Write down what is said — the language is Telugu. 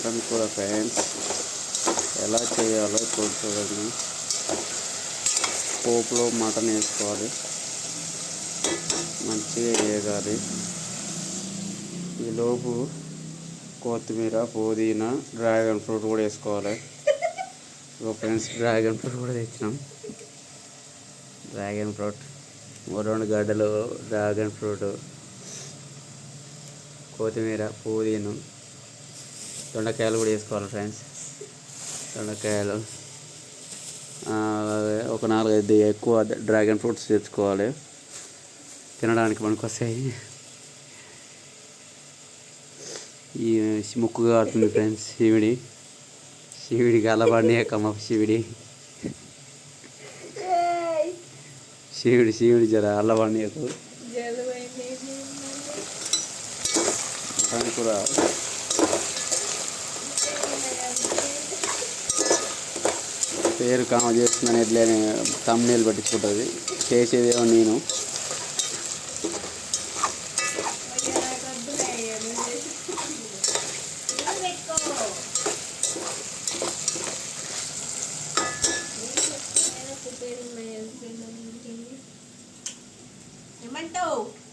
మటన్ కూర ఫ్రెండ్స్. ఎలా చేయాలో ఇప్పుడు చూడండి. పోపులో మటన్ వేసుకోవాలి. మంచిగా వేగాలి. ఈలోపు కొత్తిమీర పుదీనా డ్రాగన్ ఫ్రూట్ కూడా వేసుకోవాలి. ఇగో ఫ్రెండ్స్ డ్రాగన్ ఫ్రూట్ కూడా తెచ్చినాం. Dragon fruit. రెండు గడ్డలు డ్రాగన్ ఫ్రూట్. కొత్తిమీర పుదీనా. దొండకాయలు కూడా వేసుకోవాలి ఫ్రెండ్స్ దొండకాయలు. ఆ, ఒక నాలుగైదు ఎక్కువ డ్రాగన్ ఫ్రూట్స్ తెచ్చుకోవాలి. తినడానికి మనకు వస్తాయి ఈ ముక్కు కారుతుంది ఫ్రెండ్స్ శివుడి. శివుడికి అలవాడిని కమ్మ శివుడి? శివుడి శివుడి జర మటన్ కూర పేరు కామ చేస్తుంది అనేది లేని పట్టించుకుంటుంది. చేసేదేమో నేను. ఏమంటావు?